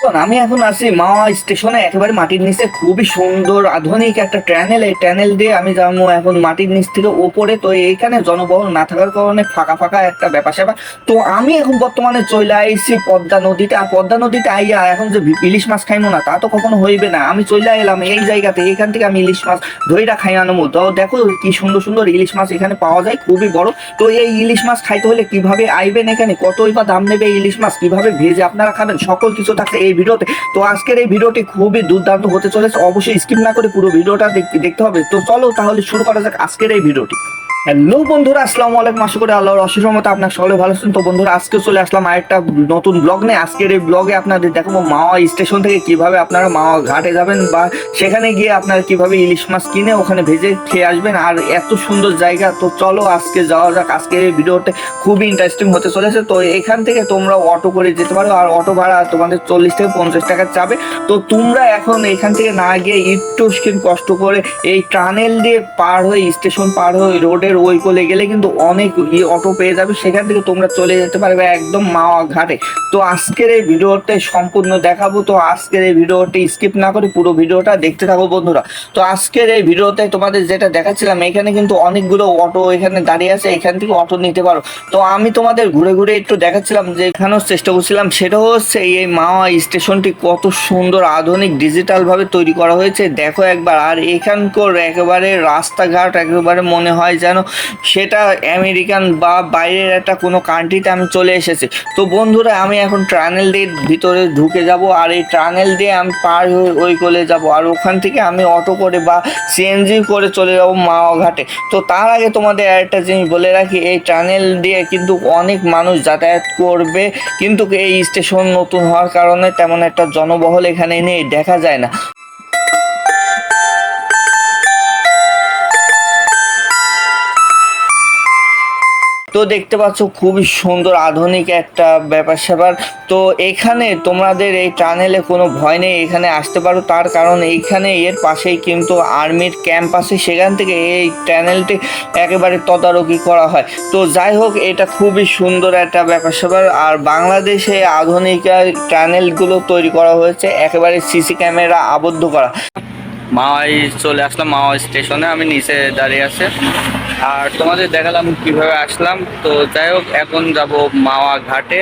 আমি এখন আছি মাওয়া স্টেশনে, একেবারে মাটির নিচে। খুবই সুন্দর, আধুনিক একটা ট্যানেল। এই ট্যানেল দিয়ে আমি যাব এখন মাটির নিচ থেকে ওপরে। তো এইখানে জনবহল না থাকার কারণে ফাঁকা ফাঁকা একটা ব্যাপার স্যাপার। তো আমি এখন বর্তমানে চলে আইছি পদ্মা নদীতে। আর পদ্মা নদীতে আইয়া এখন যে ইলিশ মাছ খাইমো না, তা তো কখনো হইবে না। আমি চলে এলাম এই জায়গাতে। এখান থেকে আমি ইলিশ মাছ ধইরা খাই আনব তো দেখো কি সুন্দর সুন্দর ইলিশ মাছ এখানে পাওয়া যায়, খুবই বড়। তো এই ইলিশ মাছ খাইতে হলে কীভাবে আইবেন এখানে? কতই বা দাম নেবে ইলিশ মাছ? কীভাবে ভেজে আপনারা খাবেন? সকল কিছু থাকছে এই ভিডিওতে। তো আজকের এই ভিডিওটি খুবই দুর্দান্ত হতে চলেছে। অবশ্যই স্কিপ না করে পুরো ভিডিওটা দেখ- দেখতে হবে। তো চলো তাহলে শুরু করা যাক আজকের এই ভিডিওটি। হ্যালো বন্ধুরা, আসসালামু আলাইকুম। আশা করি আল্লাহর অশেষ মতো আপনার সকলে ভালো আছেন। তো বন্ধুরা, আজকে চলে আসলাম আরেকটা নতুন ব্লগ নিয়ে। আজকের এই ব্লগে আপনাদের দেখাবো মাওয়া স্টেশন থেকে কীভাবে আপনারা মাওয়া ঘাটে যাবেন বা সেখানে গিয়ে আপনারা কীভাবে ইলিশ মাছ কিনে ওখানে ভেজে খেয়ে আসবেন। আর এত সুন্দর জায়গা, তো চলো আজকে যাওয়া যাক। আজকের এই ভিডিওতে খুবই ইন্টারেস্টিং হতে চলেছে। তো এখান থেকে তোমরা অটো করে যেতে পারো। আর অটো ভাড়া তোমাদের চল্লিশ থেকে পঞ্চাশ টাকা চাবে তো তোমরা এখন এখান থেকে না গিয়ে একটু কষ্ট করে এই টানেল দিয়ে পার হয়ে স্টেশন পার হয়ে রোডের ওই কোলে গেলে কিন্তু অনেক ই অটো পেয়ে যাবে, সেখান থেকে তোমরা চলে যেতে পারবে একদম মাওয়া ঘাটে। তো আজকের এই ভিডিওতে সম্পূর্ণ দেখাবো, তো আজকের এই ভিডিওটি স্কিপ না করে পুরো ভিডিওটা দেখতে থাকো বন্ধুরা। তো আজকের এই ভিডিওতে তোমাদের যেটা দেখাচ্ছিলাম, এখানে কিন্তু অনেকগুলো অটো এখানে দাঁড়িয়ে আছে, এখান থেকে অটো নিতে পারো। তো আমি তোমাদের ঘুরে ঘুরে একটু দেখাচ্ছিলাম, যে এখানেও চেষ্টা করছিলাম, সেটা হচ্ছে এই মাওয়া স্টেশনটি কত সুন্দর আধুনিক ডিজিটাল ভাবে তৈরি করা হয়েছে। দেখো একবার, আর এখানকার একেবারে রাস্তাঘাট, একেবারে মনে হয় যেন সেটা আমেরিকান বা বাইরের একটা কোনো কান্ট্রিতে আমি চলে এসেছি। তো বন্ধুরা, আমি এখন ট্রানেল দিয়ে ভিতরে ঢুকে যাব আর এই ট্রানেল দিয়ে আমি পার হয়ে ওই কোলে যাব। আর ওখান থেকে আমি অটো করে বা সিএনজি করে চলে যাব মাওয়া ঘাটে তো তার আগে তোমাদের একটা জিনিস বলে রাখি, এই টানেল দিয়ে কিন্তু অনেক মানুষ যাতায়াত করবে। কিন্তু এই স্টেশন নতুন হওয়ার কারণে তেমন একটা জনবহল এখানে নেই, দেখা যায় না। তো দেখতে পাচ্ছ, খুবই সুন্দর, আধুনিক একটা ব্যাপার স্যাপার তো এখানে তোমাদের এই টানেলে কোনো ভয় নেই, এখানে আসতে পারো। তার কারণ এইখানে এর পাশেই কিন্তু আর্মির ক্যাম্প আছে। সেখান থেকে এই টানেলটি একেবারে তদারকি করা হয়। তো যাই হোক, এটা খুবই সুন্দর একটা ব্যাপার স্যাপার আর বাংলাদেশে আধুনিক টানেলগুলো তৈরি করা হয়েছে, একেবারে সিসি ক্যামেরা আবদ্ধ করা। মাওয়াই চলে আসলাম মাওয়া স্টেশনে আমি নিচে দাঁড়িয়ে আছে। আর তোমাদের দেখালাম কীভাবে আসলাম। তো যাই হোক, এখন যাব মাওয়া ঘাটে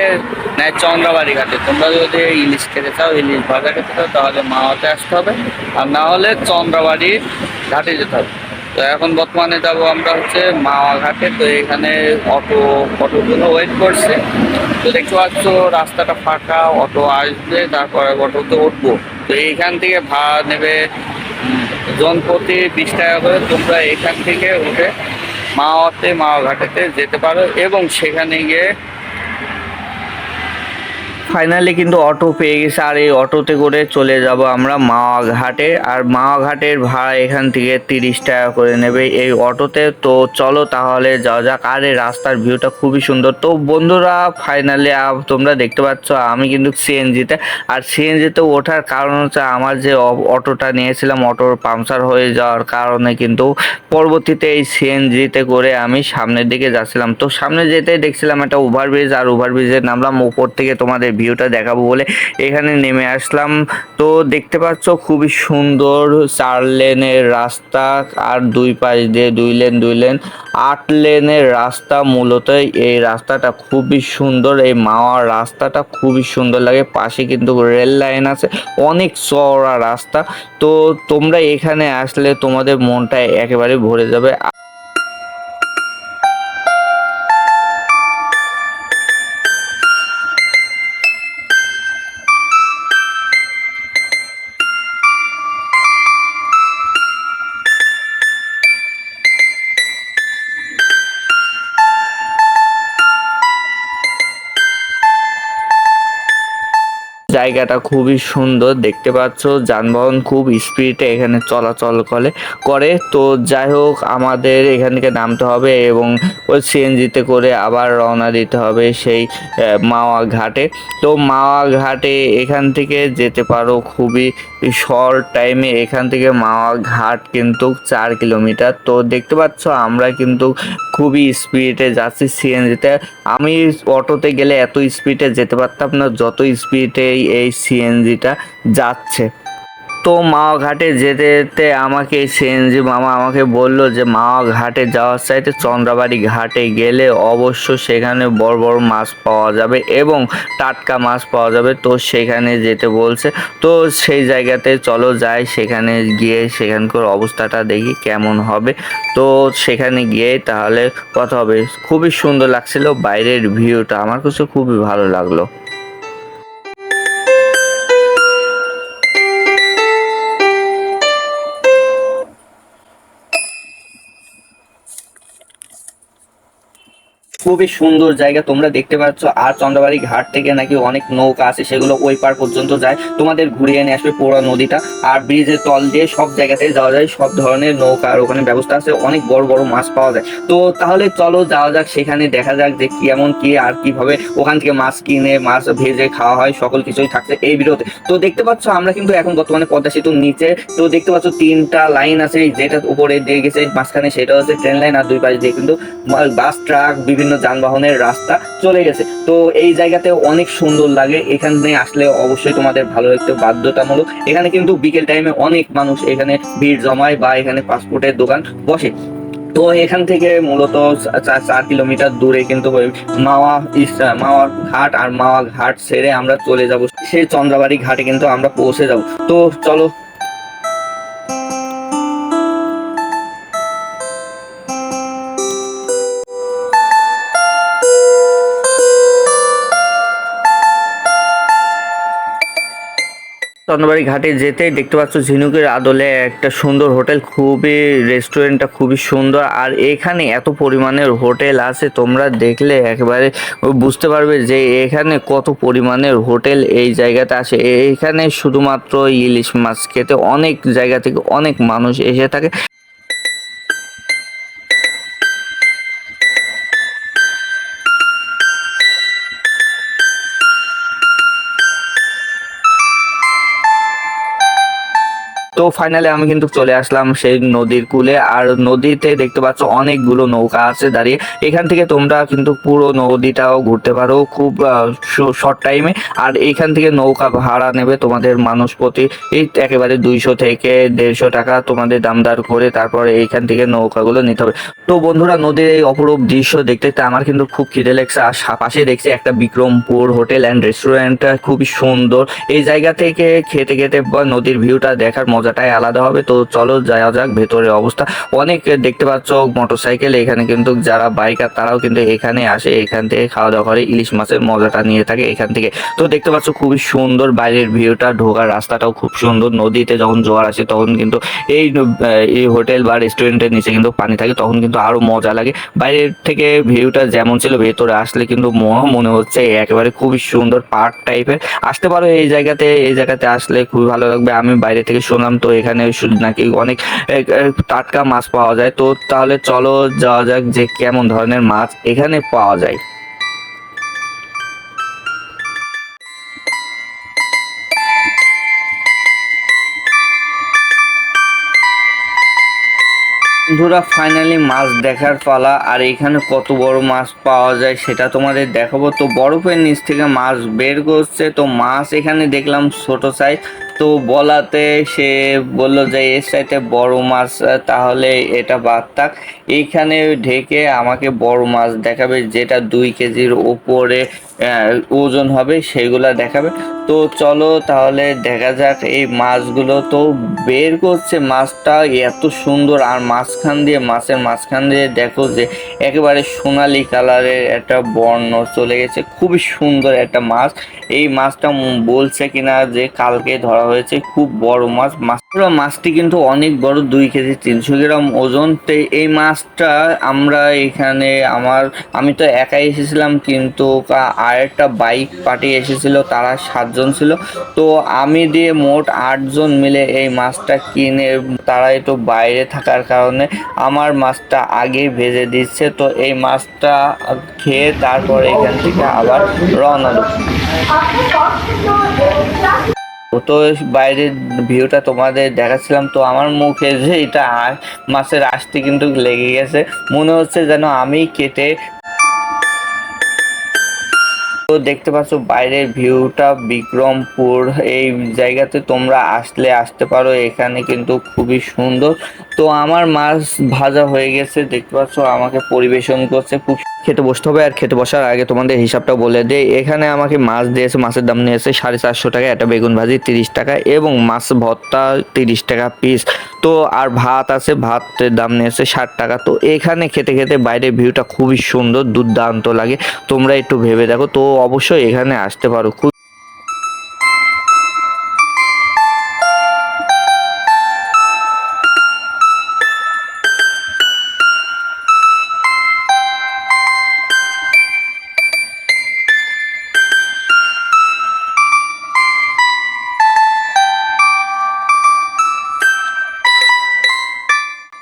না চন্দ্রাবাড়ি ঘাটে। তোমরা যদি ইলিশ খেতে চাও, ইলিশ ভাজা খেতে চাও, তাহলে মাওয়াতে আসতে হবে। আর না হলে চন্দ্রাবাড়ি ঘাটে যেতে হবে। তো এখন বর্তমানে যাব আমরা হচ্ছে মাওয়া ঘাটে। তো এখানে অটো, অটোগুলো ওয়েট করছে। তো দেখতে পাচ্ছ, রাস্তাটা ফাঁকা, অটো আসবে, তারপরে অটোতে উঠবো। তো এইখান থেকে ভাড়া নেবে জন প্রতি বিশ টাকা করে তোমরা এখান থেকে উঠে মাওয়াতে মাওয়া ঘাটেতে যেতে পারো এবং সেখানে গিয়ে ফাইনালি কিন্তু অটো পেয়ে গেছে, আর এই অটোতে করে চলে যাব আমরা মাওয়া ঘাটে আর মাওয়া ঘাটের ভাড়া এখান থেকে তিরিশ টাকা করে নেবে। এই অটোতে তো চলো তাহলে যাওয়া যাক। আর এই রাস্তার ভিউটা খুবই সুন্দর। তো বন্ধুরা ফাইনালি তোমরা দেখতে পাচ্ছ, আমি কিন্তু সিএনজিতে আর সিএনজিতে ওঠার কারণ হচ্ছে আমার যে অটোটা নিয়েছিলাম, অটোর পাংচার হয়ে যাওয়ার কারণে কিন্তু পরবর্তীতে এই সিএনজিতে করে আমি সামনের দিকে যাচ্ছিলাম। তো সামনে যেতে দেখছিলাম একটা ওভারব্রিজ আর ওভারব্রিজে নামলাম। উপর থেকে তোমাদের ভিউটা দেখাবো বলে এখানে নেমে আসলাম। তো দেখতে পাচ্ছ খুবই সুন্দর চার লেনের রাস্তা, আর দুই পাশ দিয়ে দুই লেন দুই লেন, আট লেনের রাস্তা মূলত। এই রাস্তাটা খুবই সুন্দর, এই মাওয়ার রাস্তাটা খুবই সুন্দর লাগে। পাশে কিন্তু রেল লাইন আছে, অনেক চওড়া রাস্তা। তো তোমরা এখানে আসলে তোমাদের মনটা একেবারে ভরে যাবে। জায়গাটা খুবই সুন্দর, দেখতে পাচ্ছ, যানবাহন খুব স্পিডে এখানে চলাচল করে করে। তো যাই হোক, আমাদের এখান থেকে নামতে হবে এবং ওই সিএনজিতে করে আবার রওনা দিতে হবে সেই মাওয়া ঘাটে তো মাওয়া ঘাটে এখান থেকে যেতে পারো খুবই শর্ট টাইমে এখান থেকে মাওয়া ঘাট কিন্তু চার কিলোমিটার তো দেখতে পাচ্ছ, আমরা কিন্তু খুবই স্পিডে যাচ্ছি সিএনজিতে। আমি অটোতে গেলে এত স্পিডে যেতে পারতাম না, যত স্পিডে এই সিএনজিটা যাচ্ছে। তো মাওয়া ঘাটে যেতে যেতে আমাকে এই সিএনজি মামা আমাকে বলল যে মাওয়া ঘাটে যাওয়ার চাইতে চন্দ্রাবাড়ি ঘাটে গেলে অবশ্য সেখানে বড় বড় মাছ পাওয়া যাবে এবং টাটকা মাছ পাওয়া যাবে। তো সেখানে যেতে বলছে। তো সেই জায়গাতে চলো যাই, সেখানে গিয়ে সেখানকার অবস্থাটা দেখি কেমন হবে। তো সেখানে গিয়ে তাহলে কথা হবে। খুবই সুন্দর লাগছিল, বাইরের ভিউটা আমার কাছে খুবই ভালো লাগল। খুবই সুন্দর জায়গা তোমরা দেখতে পাচ্ছ। আর চন্দ্রবাড়ি ঘাট থেকে নাকি অনেক নৌকা আছে সেগুলো ওই পার পর্যন্ত যায়। তোমাদের ঘুরিয়ে নিয়ে আসবে পুরো নদীটা। আর ব্রিজের তল দিয়ে সব জায়গাতে যাওয়া যায়, সব ধরনের নৌকা আর ওখানে ব্যবস্থা আছে, অনেক বড় বড় মাছ পাওয়া যায়। তো তাহলে চলো যাওয়া যাক, সেখানে দেখা যাক যে কেমন কি আর কীভাবে ওখান থেকে মাছ কিনে, মাছ ভেজে খাওয়া হয়, সকল কিছুই থাকছে এই বিরোধে। তো দেখতে পাচ্ছ আমরা কিন্তু এখন বর্তমানে পদ্মা সেতুর নিচে। তো দেখতে পাচ্ছ তিনটা লাইন আছে যেটা উপরে দিয়ে গেছে, মাঝখানে সেটা হচ্ছে ট্রেন লাইন আর দুই পাশে দিয়ে কিন্তু বাস, ট্রাক, বিভিন্ন যানবাহনের রাস্তা চলে গেছে। তো এই জায়গাতে অনেক সুন্দর লাগে। এখানে আসলে অবশ্যই তোমাদের ভালো লাগতে বাধ্যতামূলক। এখানে কিন্তু বিকেল টাইমে অনেক মানুষ এখানে ভিড় জমায় বা এখানে পাসপোর্টের দোকান বসে। তো এখান থেকে মূলত চার কিলোমিটার দূরে কিন্তু মাওয়া মাওয়া ঘাট আর মাওয়া ঘাট ছেড়ে আমরা চলে যাব। সেই চন্দ্রাবাড়ি ঘাটে কিন্তু আমরা পৌঁছে যাব। তো চলো চন্দ্রবাড়ি ঘাটে যেতে দেখতে পাচ্ছ ঝিনুকের আদলে একটা সুন্দর হোটেল, খুবই রেস্টুরেন্টটা খুবই সুন্দর। আর এখানে এত পরিমাণের হোটেল আছে, তোমরা দেখলে একেবারে বুঝতে পারবে যে এখানে কত পরিমাণের হোটেল এই জায়গাতে আসে এখানে শুধুমাত্র ইলিশ মাছ খেতে অনেক জায়গা থেকে অনেক মানুষ এসে থাকে। তো ফাইনালি আমি কিন্তু চলে আসলাম সেই নদীর কূলে। আর নদীতে দেখতে পাচ্ছ অনেকগুলো নৌকা আছে দাঁড়িয়ে। এখান থেকে তোমরা কিন্তু পুরো নদীটাও ঘুরতে পারো খুব শর্ট টাইমে আর এখান থেকে নৌকা ভাড়া নেবে তোমাদের মানুষ প্রতি এই একেবারে দুইশো থেকে দেড়শো টাকা তোমাদের দামদার করে তারপরে এইখান থেকে নৌকাগুলো নিতে হবে। তো বন্ধুরা, নদীর এই অপরূপ দৃশ্য দেখতে আমার কিন্তু খুব খিদে লেগছে। আর পাশে দেখছি একটা বিক্রমপুর হোটেল অ্যান্ড রেস্টুরেন্ট খুবই সুন্দর। এই জায়গা থেকে খেতে খেতে নদীর ভিউটা দেখার মজাটাই আলাদা হবে। তো চলো যাওয়া যাক, ভেতরের অবস্থা। অনেক দেখতে পাচ্ছ, মোটরসাইকেল, এখানে কিন্তু যারা বাইকার তারাও কিন্তু এখানে আসে। এখান থেকে খাওয়া দাওয়া করে ইলিশ মাছের মজাটা নিয়ে থাকে এখান থেকে। তো দেখতে পাচ্ছ, খুবই সুন্দর বাইরের ভিউটা, ঢোকার রাস্তাটাও খুব সুন্দর। নদীতে যখন জোয়ার আসে, তখন কিন্তু এই এই হোটেল বা রেস্টুরেন্টের নিচে কিন্তু পানি থাকে, তখন কিন্তু আরও মজা লাগে। বাইরের থেকে ভিউটা যেমন ছিল, ভেতরে আসলে কিন্তু মনে হচ্ছে, একেবারে খুবই সুন্দর পার্ক টাইপের। আসতে পারো এই জায়গাতে এই জায়গাতে আসলে খুবই ভালো লাগবে। আমি বাইরে থেকে শুনলাম তো এখানে নাকি অনেক টাটকা মাছ পাওয়া যায়। তো তাহলে চলো যাওয়া যাক যে কেমন ধরনের মাছ এখানে পাওয়া যায়। বন্ধুরা ফাইনালি মাছ দেখার পালা। আর এখানে কত বড় মাছ পাওয়া যায় সেটা তোমাদের দেখাবো। তো বরফের নিচ থেকে মাছ বের করছে। তো মাছ এখানে দেখলাম ছোট সাইজ তো বলাতে সে বলল যে, এর সাইতে বড় মাছ, তাহলে এটা বাদ থাক। এইখানে ঢেকে আমাকে বড় মাছ দেখাবে, যেটা দুই কেজির ওপরে ওজন হবে সেগুলা দেখাবে। তো চলো তাহলে দেখা যাক এই মাছগুলো তো বের করছে। মাছটা এত সুন্দর, আর মাঝখান দিয়ে, মাছের মাঝখান দিয়ে দেখো যে একেবারে সোনালি কালারের একটা বর্ণ চলে গেছে। খুবই সুন্দর একটা মাছ। এই মাছটা বলছে কিনা যে কালকে ধরা হয়েছে, খুব বড় মাছ। মাছ মাছটি কিন্তু অনেক বড়, দুই কেজি তিনশো গ্রাম ওজন। তো এই মাছটা আমরা এখানে আমার, আমি তো একাই এসেছিলাম, কিন্তু আরেকটা বাইক পার্টি এসেছিল, তারা সাতজন ছিল। তো আমি দিয়ে মোট আটজন মিলে এই মাছটা কিনে, তারা একটু বাইরে থাকার কারণে আমার মাছটা আগে ভেজে দিচ্ছে। তো এই মাছটা খেয়ে তারপর এখান থেকে আবার রওনা দেবো তো বাইরের ভিউটা তোমাদের দেখাচ্ছিলাম, তো আমার মুখে যে এটা মাছের আসতে কিন্তু লেগে গেছে। মনে হচ্ছে যেন আমি কেটে তো দেখতে পাচ্ছ বাইরের ভিউটা বিক্রমপুর। এই জায়গাতে তোমরা আসলে আসতে পারো, এখানে কিন্তু খুবই সুন্দর। তো আমার মাছ ভাজা হয়ে গেছে, দেখতে পাচ্ছ আমাকে পরিবেশন করছে, খুব খেতে বসতে হবে আর খেতে বসার আগে তোমাদের হিসাবটা বলে দেই। এখানে আমাকে মাছ দিয়েছে, মাছের দাম নিয়েছে সাড়ে চারশো টাকা, একটা বেগুন ভাজি তিরিশ টাকা এবং মাছ ভর্তা তিরিশ টাকা পিস তো আর ভাত আছে, ভাতের দাম নিয়েছে ষাট টাকা। তো এখানে খেতে খেতে বাইরের ভিউটা খুবই সুন্দর, দুর্দান্ত লাগে। তোমরা একটু ভেবে দেখো, তো অবশ্যই এখানে আসতে পারো। খুব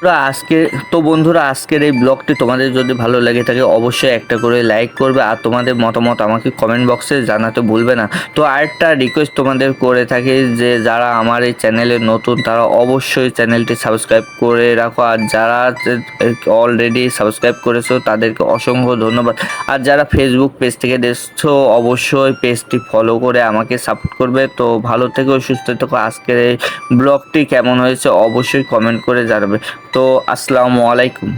বন্ধুরা, আজকে, তো বন্ধুরা, আজকের এই ব্লগটি তোমাদের যদি ভালো লাগে থাকে, অবশ্যই একটা করে লাইক করবে আর তোমাদের মতামত আমাকে কমেন্ট বক্সে জানাতে ভুলবে না। তো আরেকটা রিকোয়েস্ট তোমাদের করে থাকি যে, যারা আমার এই চ্যানেলে নতুন, তারা অবশ্যই চ্যানেলটি সাবস্ক্রাইব করে রাখো। আর যারা অলরেডি সাবস্ক্রাইব করেছ, তাদেরকে অসংখ্য ধন্যবাদ। আর যারা ফেসবুক পেজ থেকে দেখছ, অবশ্যই পেজটি ফলো করে আমাকে সাপোর্ট করবে। তো ভালো থেকো, সুস্থ থেকো। আজকের এই ব্লগটি কেমন হয়েছে, অবশ্যই কমেন্ট করে জানাবে। তো আসসালামু আলাইকুম।